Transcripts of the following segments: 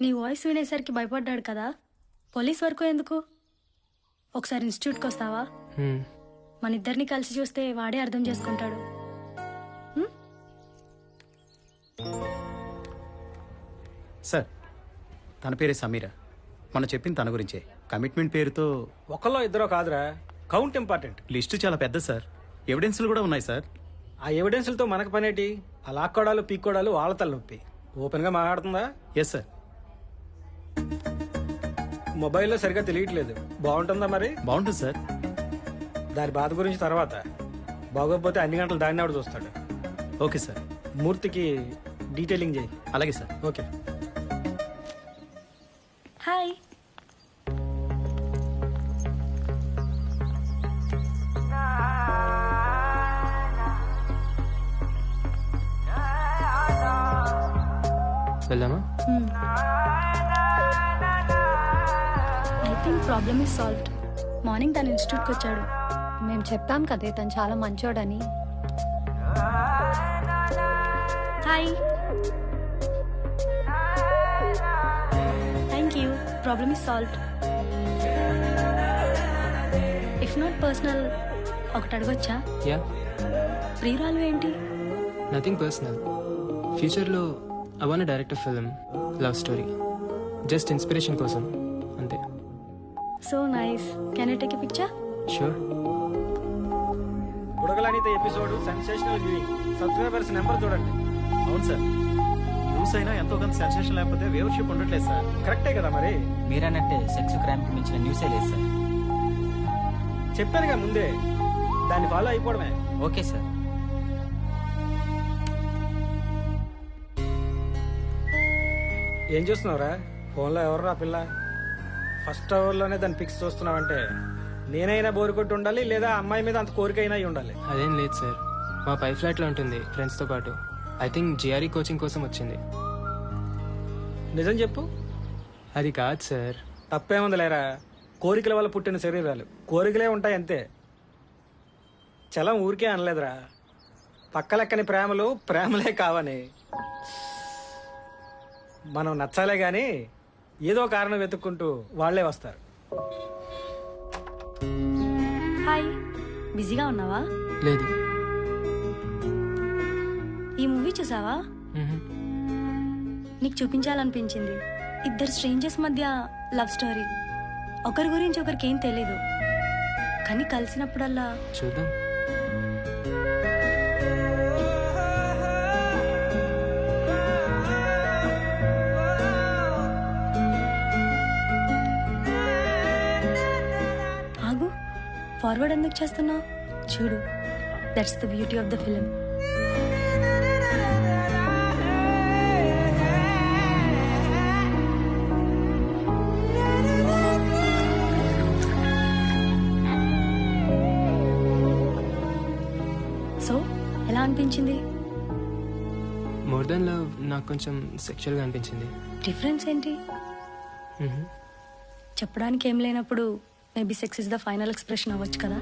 నీ వాయిస్ వినేసరికి భయపడ్డాడు కదా. పోలీస్ వరకు ఎందుకు? ఒకసారి ఇన్స్టిట్యూట్కి వస్తావా? హ్మ్. మన ఇద్దరిని కలిసి చూస్తే వాడే అర్థం చేసుకుంటాడు. సార్ తన పేరే సమీర. మనం చెప్పింది తన గురించే. కమిట్మెంట్ పేరుతో ఒకళ్ళో ఇద్దరో కాదురా. Count important. లిస్టు చాలా పెద్ద సార్. ఎవిడెన్స్లు కూడా ఉన్నాయి సార్. ఆ ఎవిడెన్స్లతో మనకు పనేటి? ఆ లాక్కోడాలు పీక్కోడాలు వాళ్ళ తలనొప్పి. ఓపెన్గా మాట్లాడుతుందా? ఎస్ సార్ మొబైల్లో సరిగా తెలియట్లేదు. బాగుంటుందా మరి? బాగుంటుంది సార్. దాని బాధ గురించి తర్వాత. బాగోకపోతే అన్ని గంటలు దాన్ని ఆవిడ చూస్తాడు. Okay sir. మూర్తికి డీటెయిలింగ్ చేయి. అలాగే సార్. ఓకే. హాయ్. వెళ్దామా? Think problem is solved morning తన ఇన్స్టిట్యూట్కి వచ్చాడు. మేము చెప్పాం కదే తను చాలా మంచోడని. Hi thank you problem is solved if not personal ఒకటి అడగొచ్చా? యా ప్రియురాలు ఏంటి? నథింగ్ పర్సనల్ ఫ్యూచర్లో I want direct film love story just inspiration కోసం. So nice can I take a picture sure బుడగలనిత episode sensational viewing subscribers number చూడండి. అవును sir. News అయినా ఎంతో కొంత సెన్సేషన్ లేకపోతే వేవర్షిప్ ఉండట్లేదు సార్. కరెక్టే కదా మరి? మీరన్నట్టే సెక్స్ క్రైమ్కి మించిన న్యూసే లేదు సార్. చెప్పానుగా ముందే. దాన్ని ఫాలో అయిపోవడమే. Okay sir. ఏం చూస్తున్నావురా? ఫోన్లో ఎవరు ఆ పిల్ల? ఫస్ట్ అవర్లోనే దాన్ని పిక్స్ చూస్తున్నావంటే నేనైనా బోరు కొట్టి ఉండాలి లేదా అమ్మాయి మీద అంత కోరిక అయినా అయి ఉండాలి. అదేం లేదు సార్. మా పై ఫ్లాట్లో ఉంటుంది ఫ్రెండ్స్తో పాటు. ఐ థింక్ జిఆర్ఈ కోచింగ్ కోసం వచ్చింది. నిజం చెప్పు. అది కాదు సార్. తప్పేముంది లేరా కోరికల వల్ల పుట్టిన శరీరాలు. కోరికలే ఉంటాయి అంతే. చలం ఊరికే అనలేదురా. పక్కలెక్కని ప్రేమలు ప్రేమలే కావని. మనం నచ్చాలే గాని ఏదో కారణం వెతుక్కుంటూ వాళ్ళే వస్తారు. హాయ్. బిజీగా ఉన్నావా? లేదు. ఈ మూవీ చూసావా. నీకు చూపించాలనిపించింది. ఇద్దరు స్ట్రేంజర్స్ మధ్య లవ్ స్టోరీ. ఒకరి గురించి ఒకరికి ఏం తెలియదు కానీ కలిసినప్పుడల్లా చూద్దాం. ఫార్వర్డ్ ఎందుకు చేస్తున్నావు? చూడు that's the beauty of the film so ఎలా అనిపించింది? మోర్ దెన్ లవ్ నాకు కొంచెం సెక్షువల్గా అనిపించింది. డిఫరెన్స్ ఏంటి. చెప్పడానికి ఏం లేనప్పుడు maybe sex is the final expression అవ్వచ్చు కదా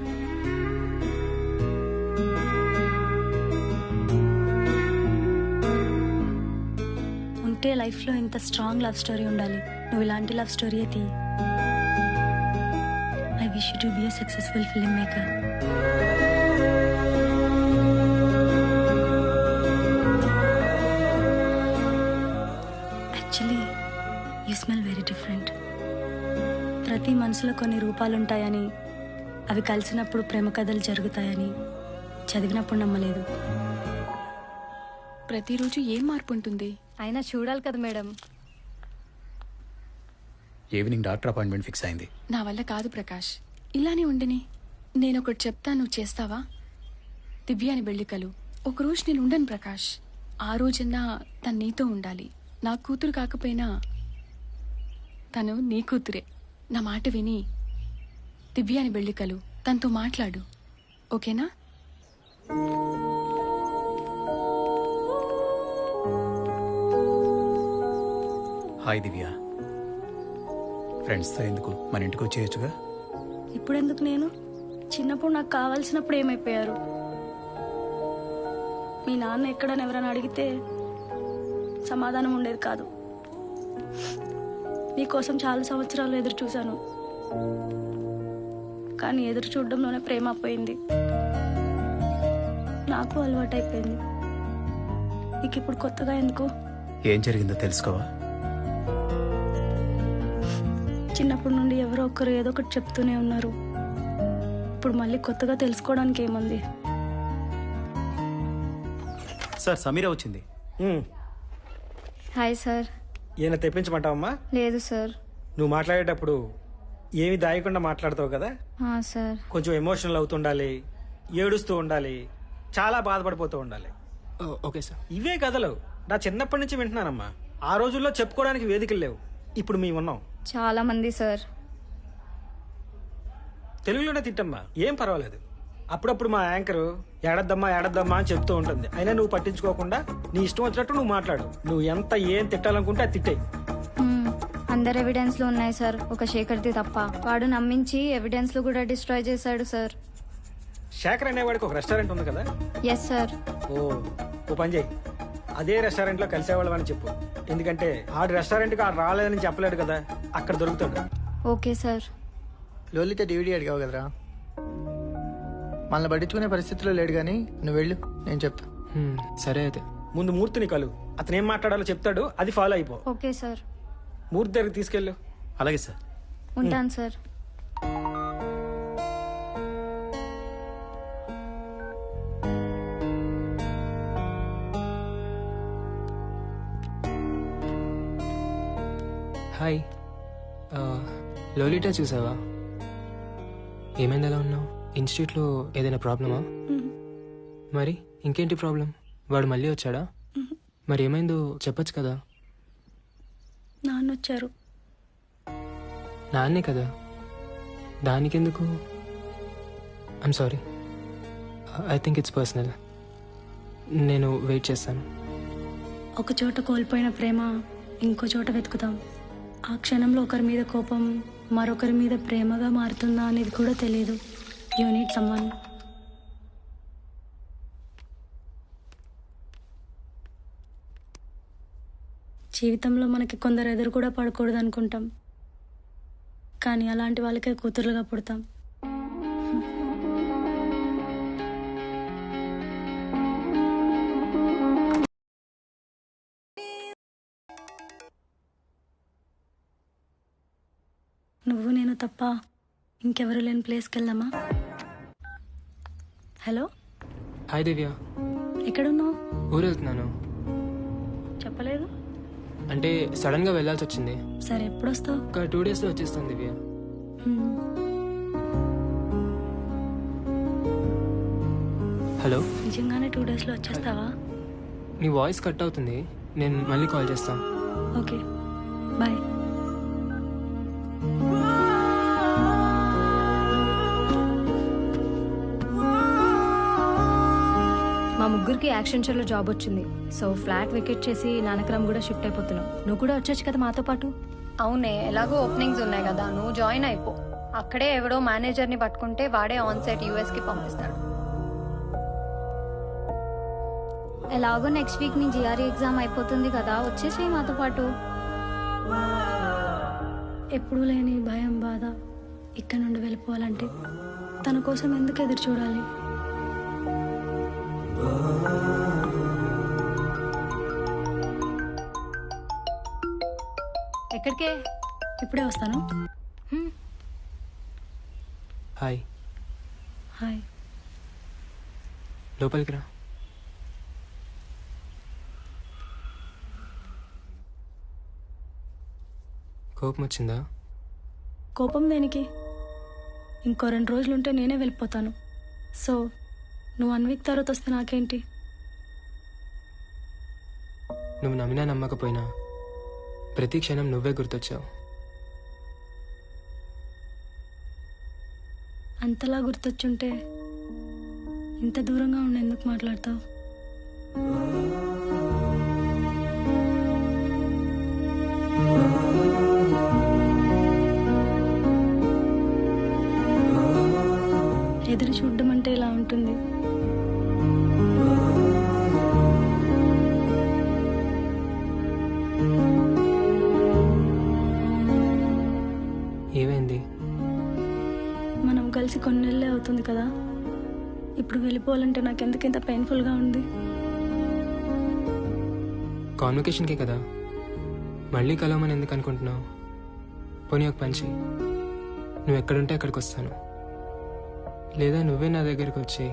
ఉంటే లైఫ్లో ఇంత స్ట్రాంగ్ లవ్ స్టోరీ ఉండాలి. నువ్వు ఇలాంటి లవ్ స్టోరీ అయితే I wish to be successful film maker actually you smell very different ప్రతి మనసులో కొన్ని రూపాలు ఉంటాయని అవి కలిసినప్పుడు ప్రేమ కథలు జరుగుతాయని చదివినప్పుడు నమ్మలేదు. ప్రతిరోజు ఏం మార్పు ఉంటుంది అయినా చూడాలి కదా madam. Evening doctor appointment fix అయింది. నా వల్ల కాదు ప్రకాష్. ఇలానే ఉండని. నేను ఒకటి చెప్తా నువ్వు చేస్తావా? దివ్య అని బెళ్ళికలు. ఒకరోజు నేను ఉండను ప్రకాష్. ఆ రోజన్నా తను నీతో ఉండాలి. నా కూతురు కాకపోయినా తను నీ కూతురే. నా మాట విని దివ్య అని బెళ్ళికలు తనతో మాట్లాడు. ఓకేనా? హాయ్ దివ్య. ఫ్రెండ్స్తో ఎందుకు మన ఇంటికి వచ్చేయచ్చుగా? ఇప్పుడెందుకు నేను? చిన్నప్పుడు నాకు కావాల్సినప్పుడు ఏమైపోయారు? మీ నాన్న ఎక్కడని ఎవరైనా అడిగితే సమాధానం ఉండేది కాదు. మీకోసం చాలా సంవత్సరాలు ఎదురు చూశాను. కానీ ఎదురు చూడడంలోనే ప్రేమ పోయింది. నాకు అలవాటైపోయింది. మీకు ఇప్పుడు కొత్తగా ఎందుకు? ఏం జరిగిందో తెలుసుకోవా? చిన్నప్పటి నుండి ఎవరో ఒకరు ఏదో ఒకటి చెప్తూనే ఉన్నారు. ఇప్పుడు మళ్ళీ కొత్తగా తెలుసుకోవడానికి ఏముంది? సార్ సమీర వచ్చింది. Hi sir. ఈయన తెప్పించమంటావమ్మా? లేదు సార్. నువ్వు మాట్లాడేటప్పుడు ఏమి దాయకుండా మాట్లాడతావు కదా? ఆ, సార్. కొంచెం ఎమోషనల్ అవుతుండాలి ఏడుస్తూ ఉండాలి చాలా బాధపడిపోతూ ఉండాలి. Okay sir. ఇవే కథలు. నా చిన్నప్పటి నుంచి వింటున్నానమ్మా. ఆ రోజుల్లో చెప్పుకోవడానికి వేదికలు లేవు. ఇప్పుడు మేము ఉన్నాం. చాలా మంది సార్. తెలుగులోనే తిట్టమ్మా. ఏం పర్వాలేదు. అప్పుడప్పుడు మా యాంకర్ ఏడద్దమ్మా ఏడద్దమ్మా అని చెప్తూ ఉంటుంది. అయినా నువ్వు పట్టించుకోకుండా నీ ఇష్టం వచ్చినట్టు నువ్వు మాట్లాడు. నువ్వు ఎంత ఏం తిట్టాలనుకుంటే అది తిట్టే. అందరు ఎవిడెన్స్లో ఉన్నాయి సార్. ఒక శేఖర్ది తప్ప. వాడు నమ్మించి ఎవిడెన్స్లో కూడా డిస్ట్రాయ్ చేశాడు సార్. శేఖర్ అనేవాడికి ఒక రెస్టారెంట్ ఉంది కదా? Yes sir. ఓ ఓ పని చేయి. అదే రెస్టారెంట్లో కలిసేవాళ్ళం అని చెప్పు. ఎందుకంటే ఆడు రెస్టారెంట్కి ఆడు రాలేదని చెప్పలేడు కదా. అక్కడ దొరుకుతాడు. Okay sir. లోలిత డివిడి అడిగావు కదరా? మనల్ని పట్టించుకునే పరిస్థితిలో లేడు కానీ నువ్వు వెళ్ళు నేను చెప్తా. హ్మ్, సరే అయితే. ముందు మూర్తిని కలు. అతను ఏం మాట్లాడాలో చెప్తాడు అది ఫాలో అయిపో. Okay sir. మూర్తి దగ్గరికి తీసుకెళ్ళు. అలాగే సార్. ఉంటాను సార్. హాయ్. లోలిటా చూసావా? ఏమైంది ఎలా ఉన్నావు? ఇన్స్టిట్యూట్లో ఏదైనా ప్రాబ్లమా? మరి ఇంకేంటి ప్రాబ్లం? వాడు మళ్ళీ వచ్చాడా? మరి ఏమైందో చెప్పొచ్చు కదా. నాన్న వచ్చారు నాన్నే కదా? దానికెందుకు? I'm sorry I think it's personal నేను వెయిట్ చేస్తాను. ఒక చోట కోల్పోయిన ప్రేమ ఇంకో చోట వెతుకుతాం. ఆ క్షణంలో ఒకరి మీద కోపం మరొకరి మీద ప్రేమగా మారుతుందా అనేది కూడా తెలియదు యూనిట్ సమ్మన్ జీవితంలో మనకి కొందరు ఎదురు కూడా పడకూడదు అనుకుంటాం. కానీ అలాంటి వాళ్ళకే కూతురులుగా పుడతాం. నువ్వు నేను తప్ప ఇంకెవరు లేని ప్లేస్కి వెళ్దామా? Hello hi Divya. ఎక్కడున్నావు? ఊరు వెళ్తున్నాను చెప్పలేదు? అంటే సడన్గా వెళ్ళాల్సి వచ్చింది సరే ఎప్పుడు వస్తావు ఒక టూ డేస్లో వచ్చేస్తాను దివ్య. హలో? నిజంగానే టూ డేస్లో వచ్చేస్తావా? నీ వాయిస్ కట్ అవుతుంది. నేను మళ్ళీ కాల్ చేస్తాను. ఓకే. బాయ్. మా ముగ్గురికి యాక్షన్ షోలో జాబ్ వచ్చింది. సో ఫ్లాట్ వెకెట్ చేసి నానక్రమ్ కూడా షిఫ్ట్ అయిపోతున్నాం. నువ్వు కూడా వచ్చొచ్చు కదా మాతో పాటు? అవునే ఎలాగో ఓపెనింగ్స్ ఉన్నాయి కదా. నువ్వు జాయిన్ అయిపో. అక్కడే ఎవడో మేనేజర్ని పట్టుకుంటే వాడే ఆన్ సైట్కి పంపిస్తాడు. ఎలాగో నెక్స్ట్ వీక్ నీ జిఆర్ఈ ఎగ్జామ్ అయిపోతుంది కదా. వచ్చేసేయి మాతో పాటు. ఎప్పుడూ లేని భయం బాధ ఇక్కడ నుండి వెళ్ళిపోవాలంటే తన కోసం ఎందుకు ఎదురు చూడాలి? ఎక్కడికే? ఇప్పుడే వస్తాను. హాయ్. హాయ్. లోపలికి రా. కోపం వచ్చిందా? కోపం దేనికి? ఇంకో రెండు రోజులు ఉంటే నేనే వెళ్ళిపోతాను. సో నువ్వు వన్ వీక్ తర్వాత వస్తే నాకేంటి? నువ్వు నమ్మినా నమ్మకపోయినా ప్రతి క్షణం నువ్వే గుర్తొచ్చావు. అంతలా గుర్తొచ్చుంటే ఇంత దూరంగా ఉండి ఎందుకు మాట్లాడతావు? మనం కలిసి కొన్ని నెలలే అవుతుంది కదా. ఇప్పుడు వెళ్ళిపోవాలంటే నాకు ఎందుకు ఇంత పెయిన్ఫుల్గా ఉంది? కాన్వకేషన్కే కదా. మళ్ళీ కలవమని ఎందుకు అనుకుంటున్నావు? పోనీ ఒక పంచి నువ్వు ఎక్కడుంటే అక్కడికి వస్తాను లేదా నువ్వే నా దగ్గరికి వచ్చి